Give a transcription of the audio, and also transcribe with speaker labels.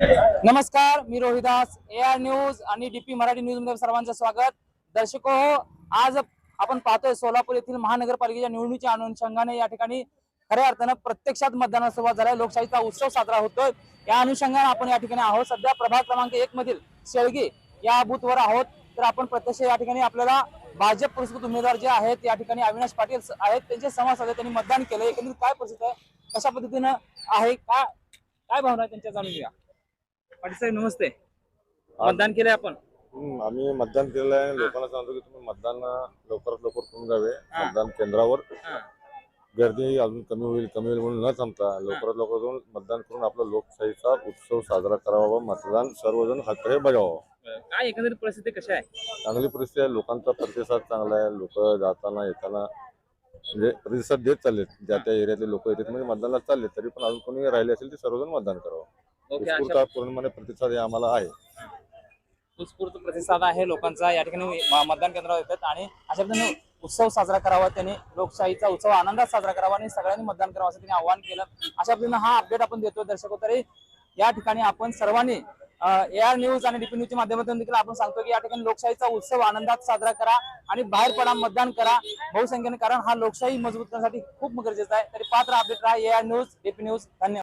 Speaker 1: नमस्कार मी Rohidas A R news आणि डीपी मराठी न्यूजमध्ये सर्वांचं स्वागत. दर्शको हो आज आपण पाहतोय सोलापूर येथील महानगरपालिकेच्या निवडणुकीच्या अनुषंगाने या ठिकाणी खऱ्या अर्थानं प्रत्यक्षात मतदानाला सुरुवात झालाय लोकशाहीचा उत्सव साजरा होतोय. या अनुषंगाने आपण या ठिकाणी आहोत. सध्या प्रभाग क्रमांक एक मधील शेळगी या बूथवर आहोत. तर आपण प्रत्यक्ष या ठिकाणी आपल्याला भाजप पुरस्कृत उमेदवार जे आहेत या ठिकाणी अविनाश पाटील आहेत. त्यांचे संवाद साधले त्यांनी मतदान केलं एकंदरीत काय परिस्थिती आहे? कशा पद्धतीनं आहे? काय काय भावना आहे त्यांच्या जाणून घ्या पाटील साहेब नमस्ते. मतदान केलंय आपण.
Speaker 2: हम्म, आम्ही मतदान केलेलं आहे लोकांना सांगतो की तुम्ही मतदान लवकरात लवकर करून जावे
Speaker 1: हा.
Speaker 2: मतदान केंद्रावर.
Speaker 1: हा.
Speaker 2: गर्दी अजून कमी होईल कमी होईल म्हणून न थांबता लवकरात लवकर जाऊन मतदान करून आपला लोकशाहीचा उत्सव साजरा करावा. व मतदान सर्वजण हक्क हे बजावावं
Speaker 1: काय एकंदरीत परिस्थिती कशी आहे?
Speaker 2: चांगली परिस्थिती आहे. लोकांचा प्रतिसाद चांगला आहे. लोक जाताना येताना म्हणजे प्रतिसाद देत चाललेत. ज्या त्या एरियातले लोक येतात म्हणजे मतदानाला चालले तरी पण अजून कोणी राहिले असेल ते सर्वजण मतदान करावं. उत्स्फूर्त पूर्णपणे प्रतिसाद हे आम्हाला आहे.
Speaker 1: उत्स्फूर्त प्रतिसाद आहे लोकांचा या ठिकाणी म- मतदान केंद्रावर येतात. आणि अशा पद्धतीने उत्सव साजरा करावा त्यांनी लोकशाहीचा उत्सव आनंदात साजरा करावा आणि सगळ्यांनी मतदान करावं असं त्यांनी आवाहन केलं. अशा पद्धतीने हा अपडेट आपण देतो दर्शको तरी या ठिकाणी आपण सर्वांनी ए आर न्यूज आणि डीपी न्यूजच्या माध्यमातून देखील आपण सांगतो की या ठिकाणी लोकशाहीचा उत्सव आनंदात साजरा करा आणि बाहेर पडा मतदान करा. बहुसंख्येने कारण हा लोकशाही मजबूत करण्यासाठी खूप गरजेचा आहे. तरी पात्र अपडेट राहा A R news DP news धन्यवाद.